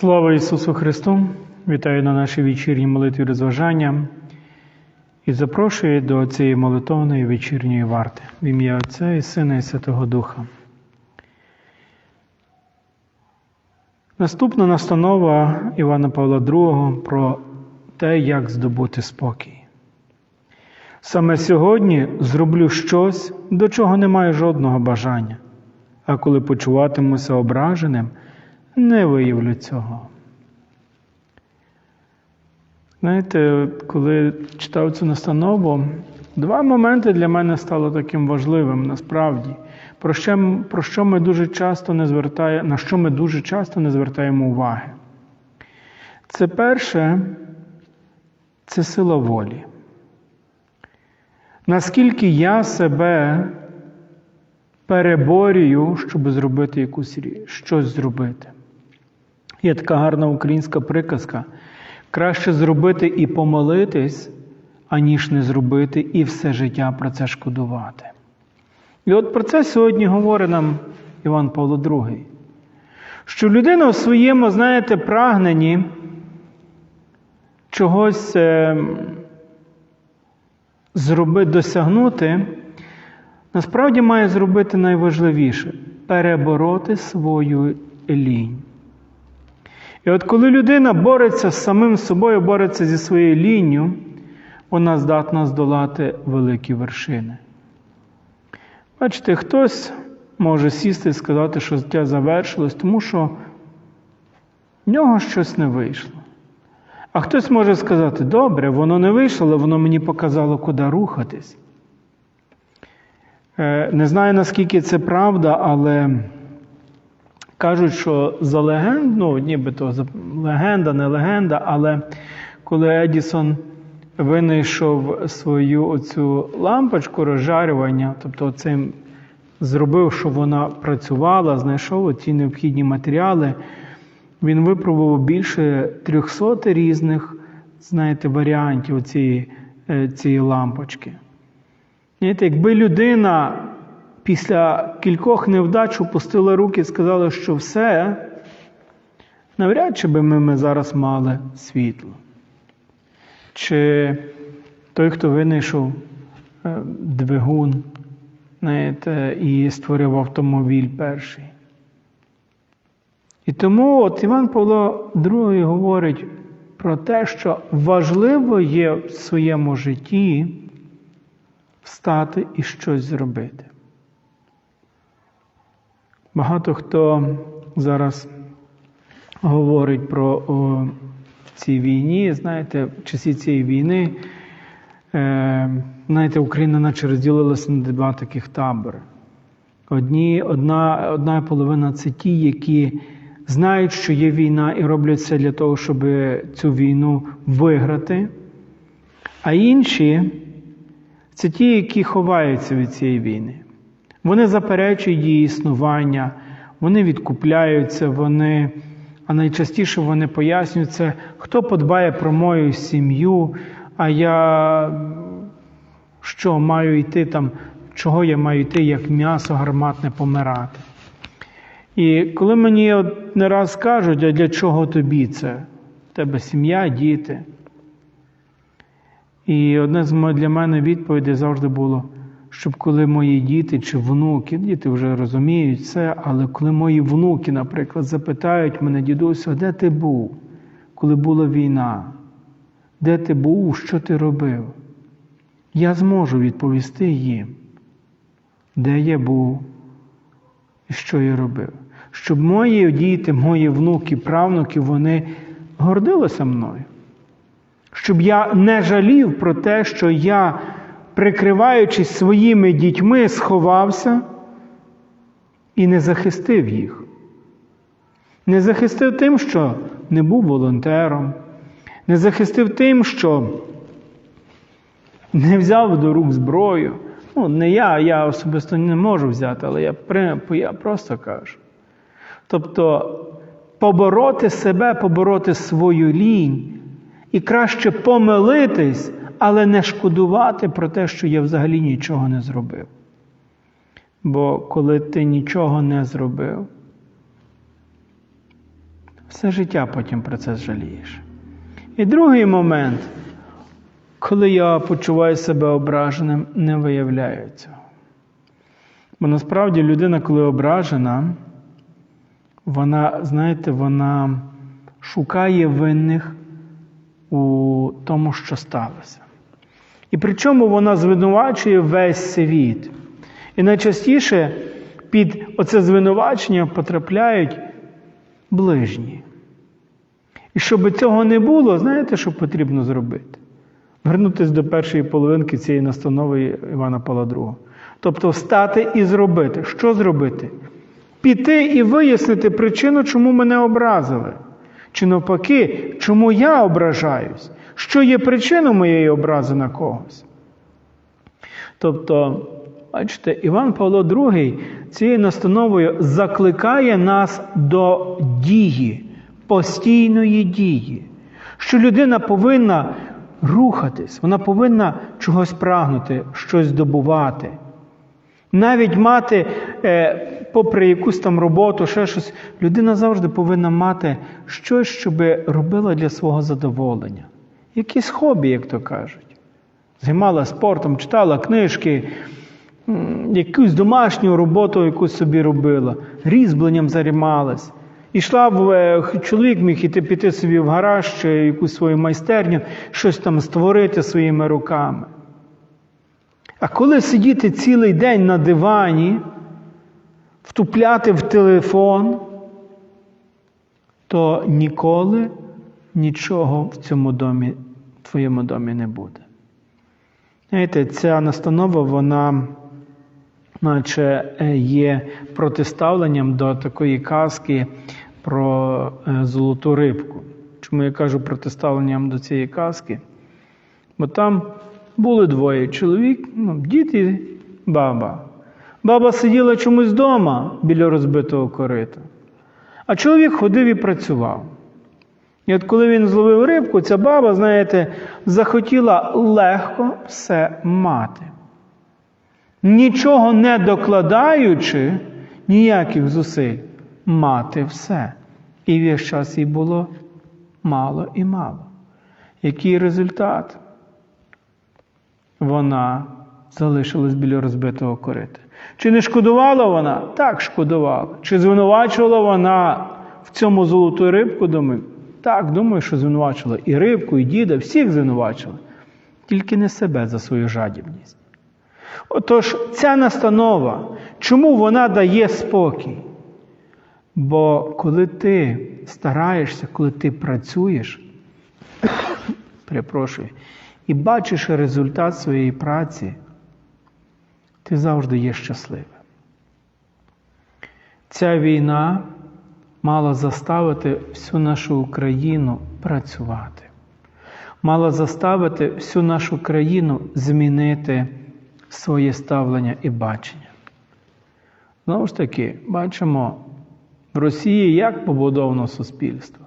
Слава Ісусу Христу! Вітаю на нашій вечірній молитві розважання і запрошую до цієї молитовної вечірньої варти в ім'я Отця і Сина і Святого Духа. Наступна настанова Івана Павла II про те, як здобути спокій. Саме сьогодні зроблю щось, до чого не маю жодного бажання, а коли почуватимуся ображеним, не виявлю цього. Знаєте, коли читав цю настанову, два моменти для мене стало таким важливим насправді, про що, про що ми дуже часто не звертаємо, на що ми дуже часто не звертаємо уваги. Це перше, це сила волі. Наскільки я себе переборюю, щоб зробити якусь річ, щось зробити. Є така гарна українська приказка. Краще зробити і помолитись, аніж не зробити і все життя про це шкодувати. І от про це сьогодні говорить нам Іван Павло II. Що людина в своєму, знаєте, прагненні чогось е, зробити, досягнути, насправді має зробити найважливіше перебороти свою лінь. І от коли людина бореться з самим собою, бореться зі своєю лінню, вона здатна здолати великі вершини. Бачите, хтось може сісти і сказати, що життя завершилось, тому що в нього щось не вийшло. А хтось може сказати, добре, воно не вийшло, але воно мені показало, куди рухатись. Не знаю, наскільки це правда, але кажуть, що за легенд, ну, нібито легенда, не легенда, але коли Едісон винайшов свою оцю лампочку розжарювання, тобто цим зробив, щоб вона працювала, знайшов ті необхідні матеріали, він випробував більше 300 різних, знаєте, варіантів цієї, цієї лампочки. Знаєте, Якби людина після кількох невдач опустила руки і сказала, що все, навряд чи би ми, ми зараз мали світло. Чи той, хто винайшов двигун знаєте, і створив автомобіль перший. І тому от Іван Павло II говорить про те, що важливо є в своєму житті встати і щось зробити. Багато хто зараз говорить про о, цій війні, знаєте, в часі цієї війни, е, знаєте, Україна наче розділилася на два таких табори. Одні, Одна одна половина це ті, які знають, що є війна, і роблять все для того, щоб цю війну виграти. А інші це ті, які ховаються від цієї війни. Вони заперечують її існування, вони відкупляються, вони, а найчастіше вони пояснюють це, хто подбає про мою сім'ю, а я що маю йти там, чого я маю йти, як м'ясо гарматне помирати. І коли мені от не раз кажуть, а для чого тобі це? В тебе сім'я, діти. І одне з для мене відповідей завжди було, щоб коли мої діти чи внуки, діти вже розуміють це, але коли мої внуки, наприклад, запитають мене, дідусю, де ти був, коли була війна? Де ти був, що ти робив? Я зможу відповісти їм, де я був і що я робив. Щоб мої діти, мої внуки, правнуки, вони гордилися мною. Щоб я не жалів про те, що я, прикриваючись своїми дітьми, сховався і не захистив їх. Не захистив тим, що не був волонтером, не захистив тим, що не взяв до рук зброю. Ну, не я, я особисто не можу взяти, але я, я просто кажу. Тобто побороти себе, побороти свою лінь і краще помилитись, але не шкодувати про те, що я взагалі нічого не зробив. Бо коли ти нічого не зробив, все життя потім про це жалієш. І другий момент, коли я почуваю себе ображеним, не виявляю цього. Бо насправді людина, коли ображена, вона, знаєте, вона шукає винних у тому, що сталося. І причому вона звинувачує весь світ. І найчастіше під оце звинувачення потрапляють ближні. І щоб цього не було, знаєте, що потрібно зробити? Вернутися до першої половинки цієї настанови Івана Павла II. Тобто встати і зробити. Що зробити? Піти і вияснити причину, чому мене образили. Чи навпаки, чому я ображаюсь? Що є причиною моєї образи на когось? Тобто, бачите, Іван Павло II цією настановою закликає нас до дії, постійної дії, що людина повинна рухатись, вона повинна чогось прагнути, щось здобувати. Навіть мати, е, попри якусь там роботу, ще щось, людина завжди повинна мати щось, щоб робила для свого задоволення. Якісь хобі, як то кажуть. Займала спортом, читала книжки, якусь домашню роботу якусь собі робила, різьбленням займалась. Ішла в е, чоловік міг іти піти собі в гараж чи якусь свою майстерню, щось там створити своїми руками. А коли сидіти цілий день на дивані, втупляти в телефон, то ніколи нічого в цьому домі, в твоєму домі не буде. Знаєте, ця настанова, вона, наче, е, є протиставленням до такої казки про е, золоту рибку. Чому я кажу протиставленням до цієї казки? Бо там були двоє чоловік, ну, дід і баба. Баба сиділа чомусь вдома біля розбитого корита, а чоловік ходив і працював. І от коли він зловив рибку, ця баба, знаєте, захотіла легко все мати. Нічого не докладаючи, ніяких зусиль, мати все. І весь час їй було мало і мало. Який результат? Вона залишилась біля розбитого корита. Чи не шкодувала вона? Так, шкодувала. Чи звинувачувала вона в цьому золоту рибку? Думаю, так, думаю, що звинувачувала і рибку, і діда, всіх звинувачила. Тільки не себе за свою жадібність. Отож, ця настанова, чому вона дає спокій? Бо коли ти стараєшся, коли ти працюєш, перепрошую, і бачиш результат своєї праці, ти завжди є щасливим. Ця війна мала заставити всю нашу Україну працювати, мала заставити всю нашу країну змінити своє ставлення і бачення. Знову ж таки, бачимо в Росії як побудовано суспільство.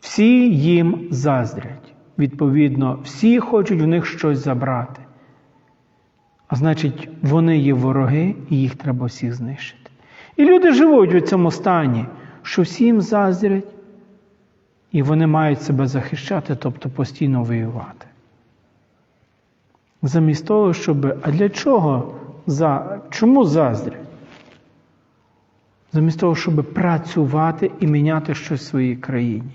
Всі їм заздрять. Відповідно, всі хочуть в них щось забрати. А значить, вони є вороги, і їх треба всіх знищити. І люди живуть у цьому стані, що всім заздрять, і вони мають себе захищати, тобто постійно воювати. Замість того, щоб. А для чого? За... Чому заздрять? Замість того, щоб працювати і міняти щось в своїй країні.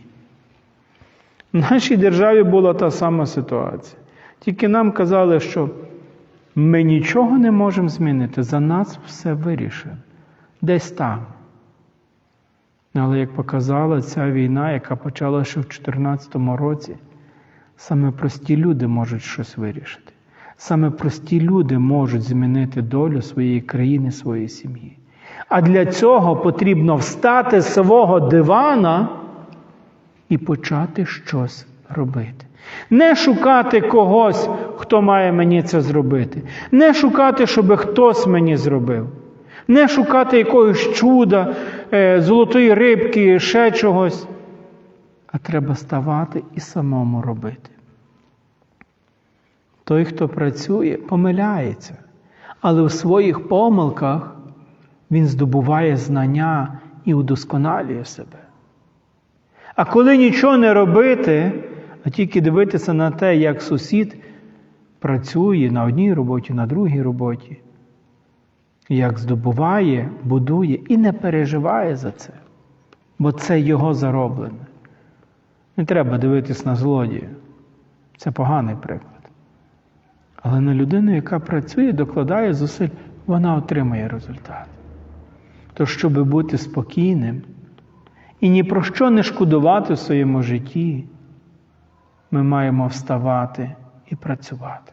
В нашій державі була та сама ситуація. Тільки нам казали, що ми нічого не можемо змінити, за нас все вирішено. Десь там. Але як показала ця війна, яка почалася ще в 2014 році, саме прості люди можуть щось вирішити. Саме прості люди можуть змінити долю своєї країни, своєї сім'ї. А для цього потрібно встати з свого дивана і почати щось робити. Не шукати когось, хто має мені це зробити. Не шукати, щоб хтось мені зробив. Не шукати якогось чуда, е, золотої рибки, ще чогось. А треба ставати і самому робити. Той, хто працює, помиляється, але в своїх помилках він здобуває знання і удосконалює себе. А коли нічого не робити, а тільки дивитися на те, як сусід працює на одній роботі, на другій роботі, як здобуває, будує і не переживає за це, бо це його зароблене. Не треба дивитись на злодія. Це поганий приклад. Але на людину, яка працює, докладає зусиль, вона отримає результат. То, щоб бути спокійним і ні про що не шкодувати в своєму житті, ми маємо вставати і працювати.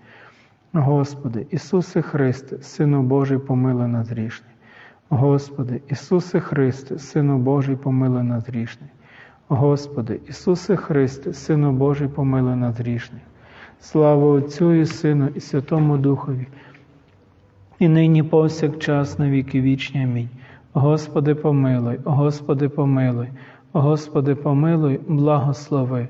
Господи, Ісусе Христе, Сину Божий, помилуй нас грішний. Господи, Ісусе Христе, Сину Божий, помилуй нас грішний. Господи, Ісусе Христе, Сину Божий, помилуй нас грішний. Слава Отцю і Сину, і Святому Духові, і нині повсякчас на віки вічні. Амінь. Господи, помилуй, Господи, помилуй, Господи, помилуй, благослови.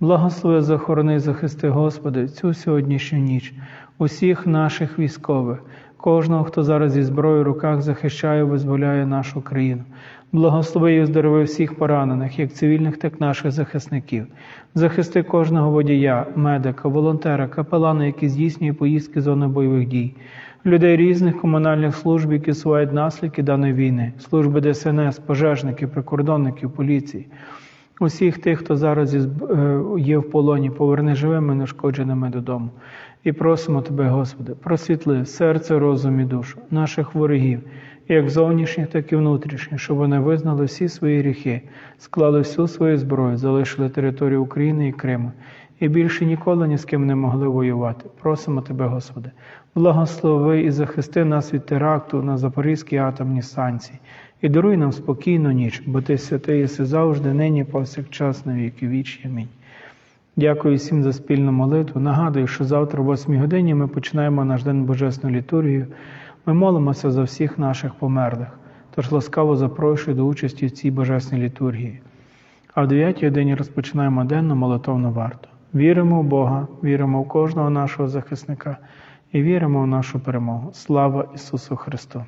Благослови, захорони, захисти, Господи, цю сьогоднішню ніч, усіх наших військових, кожного, хто зараз зі зброєю в руках захищає, визволяє нашу країну. Благослови і оздорови всіх поранених, як цивільних, так і наших захисників. Захисти кожного водія, медика, волонтера, капелана, які здійснює поїздки зони бойових дій, людей різних комунальних служб, які сувають наслідки даної війни, служби ДСНС, пожежників, прикордонників, поліції. Усіх тих, хто зараз е, є в полоні, поверни живими, нешкодженими додому. І просимо Тебе, Господи, просвітли серце, розум і душу наших ворогів, як зовнішніх, так і внутрішніх, щоб вони визнали всі свої гріхи, склали всю свою зброю, залишили територію України і Криму. І більше ніколи ні з ким не могли воювати. Просимо Тебе, Господи, благослови і захисти нас від теракту на Запорізькій атомній станції. І даруй нам спокійну ніч, бо Ти святий єси завжди, нині, повсякчас, на віки вічні. Амінь. Дякую всім за спільну молитву. Нагадую, що завтра о 8 годині ми починаємо наш день Божесну літургію. Ми молимося за всіх наших померлих. Тож ласкаво запрошую до участі в цій божесній літургії. А в 9 годині розпочинаємо денну молитовну варту. Віримо в Бога, віримо в кожного нашого захисника і віримо в нашу перемогу. Слава Ісусу Христу!